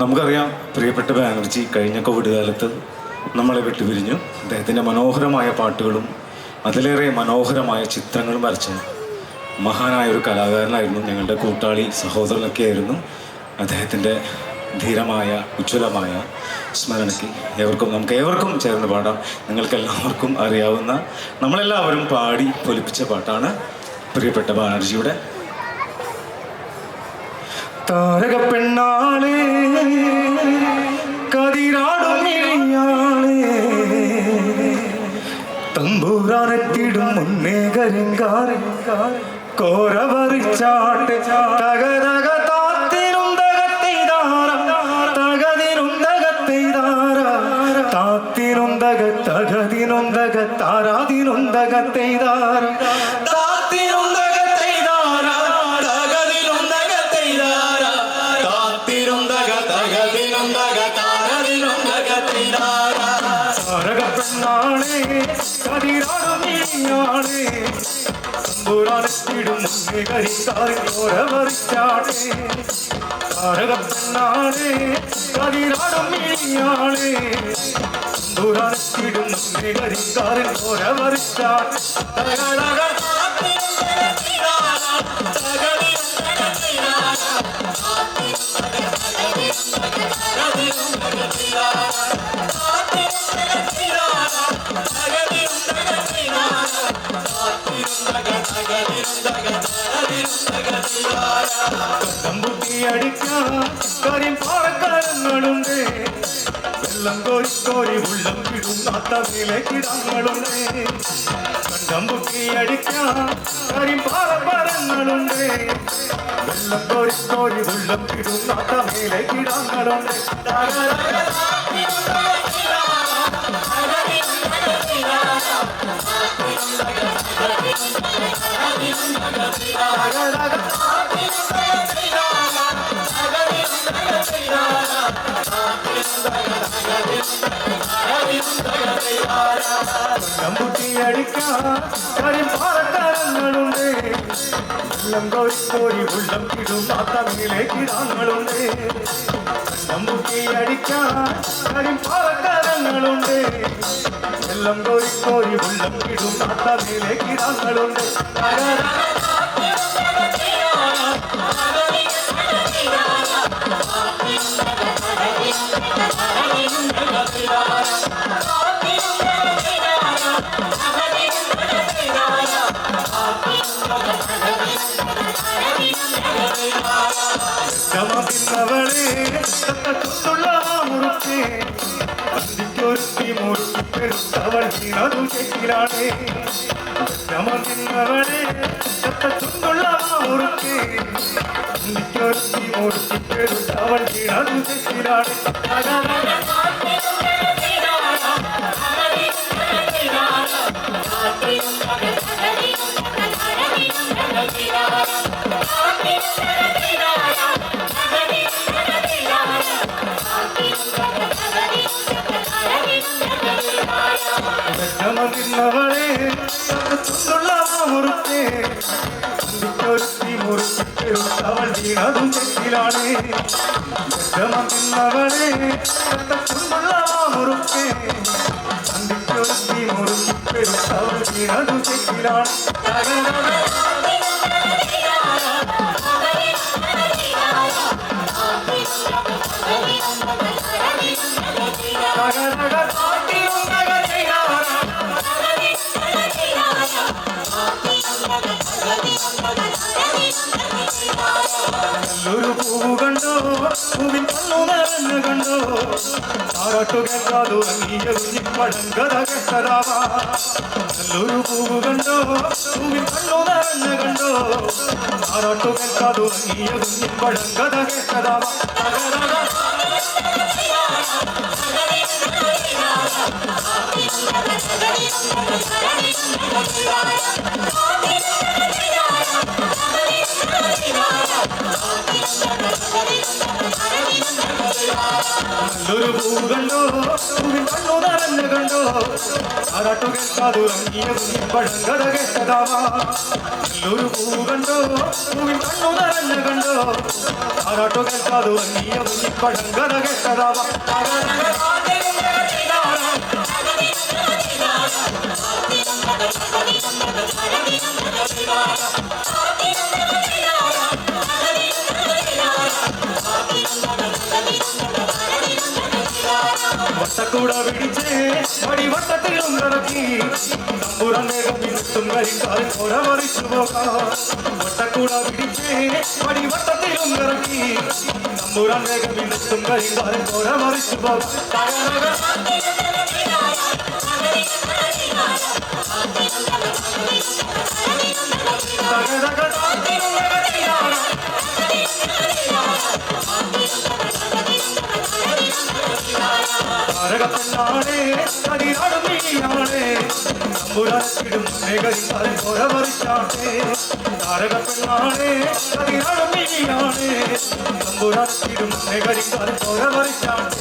നമുക്കറിയാം പ്രിയപ്പെട്ട ബാനർജി കഴിഞ്ഞ കോവിഡ് കാലത്ത് നമ്മളെ വിട്ടുപിരിഞ്ഞു. അദ്ദേഹത്തിന്റെ മനോഹരമായ പാട്ടുകളും അതിലേറെ മനോഹരമായ ചിത്രങ്ങളും വരച്ച മഹാനായ ഒരു കലാകാരനായിരുന്നു. ഞങ്ങളുടെ കൂട്ടാളി സഹോദരനൊക്കെ ആയിരുന്നു അദ്ദേഹത്തിന്റെ ധീരമായ ഉജ്ജ്വലമായ സ്മരണയ്ക്ക് ഏവർക്കും നമുക്ക് ഏവർക്കും ചേർന്ന് പാടാം. നിങ്ങൾക്ക് എല്ലാവർക്കും അറിയാവുന്ന നമ്മളെല്ലാവരും പാടി പൊലിപ്പിച്ച പാട്ടാണ് പ്രിയപ്പെട്ട ബാനർജിയുടെ താരക പെണ്ണാളേ കതിരാടും തമ്പൂരാനെത്തിടും മുന്നേ കരിങ്കാരൻ കോര പറിച്ചാട്ട് തകതക താത്തിനും തകത്തിതാര തകതിനും തകത്തിതാര താത്തിനും തക തകതിനും തക താരാതിനും തകത്തിതാര താത്തിനും താരക പെണ്ണാളേ കതിരാടും ഇഴഞ്ഞാളേ തമ്പുരാനെത്തിടും മുന്നേ കരിക്കാറിൻ ഓര പറിച്ചാട്ടേ താരക കമ്പുട്ടി അടിക്കാൻ കാര്യം പാറക്കാരങ്ങളുണ്ട്. വെള്ളം കോരി കോരി ഉള്ളം കിടുന്നാത്ത വിലക്കിടങ്ങളുണ്ട് കണ്ടമ്പുട്ടി അടിക്കാൻ കാര്യം പാറപ്പാരങ്ങളുണ്ട് വെള്ളം കോരി കോരി ഉള്ളം കിടുന്നാത്ത വിലക്കിടങ്ങളുണ്ട് കമ്പുട്ടി അടിക്കാൻ കാര്യം പാറക്കാരങ്ങളുണ്ട്. വെള്ളം കോരി കോരി ഉള്ളം കിടുന്നാത്ത വിലക്കിടങ്ങളുണ്ട് കമ്പുട്ടി അടിക്കാൻ കാര്യം പാറക്കാരങ്ങളുണ്ട്. உள்ளம் கோரி கோரி உள்ளம் கிடும் தாத்தா மேலே கிடாங்களுண்டு கமா பின்னவளே சுற்றுலா பெருத்தவள் தினரும் கேட்கிறாளே நமதின்னவளே சத்தத்துள்ளவா ஒருத்தே நிக்கொருத்தி ஒருத்தி பெருத்தவள் தினரும் கேட்கிறாளே Thank you. അന്തിക്കൊരുത്തി മുറുക്കി പെരുത്തവൾ വീണതു ചെക്കിലാണ് ചമപിന്നവളെ ചുള്ള മുറുക്കെ മുറുക്കി പെരുത്തവൾ വീണതു ചെക്കിലാണ് പൂവ് കണ്ടോ? പൂവിൻ പല്ലു നിറഞ്ഞു കണ്ടോ? ആറാട്ടു കേൾക്കാതോ അംഗീയ പഴങ്കഥ കേട്ടരാവാ നല്ലൊരു പൂവ് കണ്ടോ? പൂവിൻ പല്ലു നിറഞ്ഞു കണ്ടോ? ആറാട്ടു കേൾക്കാതോ അംഗീയ പഴങ്കഥ കേട്ടരാവാ Thank you. ರಂಗು ಅರಟುಗೆತ್ತಾದು ರಂಗಿಯ ಬಡಂಗದಗೆತ್ತದವ ಎಲ್ಲೂರು ಹೂಗಂಡು ಹೂವಿನ ಕಣ್ಣು ನರಂಜಗಂಡು ಅರಟುಗೆತ್ತಾದು ರಂಗಿಯ ಬಡಂಗದಗೆತ್ತದವ కూడా విడిచే बड़ी वटत लंगड़की नंबुरने गबी तुम्हारी कार थोड़ा वरी शुभका वटकुड़ा बिड़चे बड़ी वटत लंगड़की नंबुरने गबी तुम्हारी कार थोड़ा वरी शुभका तारा नगर உலகத்தெல்லானே தனி அருமையானே நம்புராக்கிடும் மிகத்தால் போரவரிச்சானே தாரகத்தெல்லானே தனி அருமையானே நம்புராக்கிடும் மிகத்தால் போரவரிச்சானே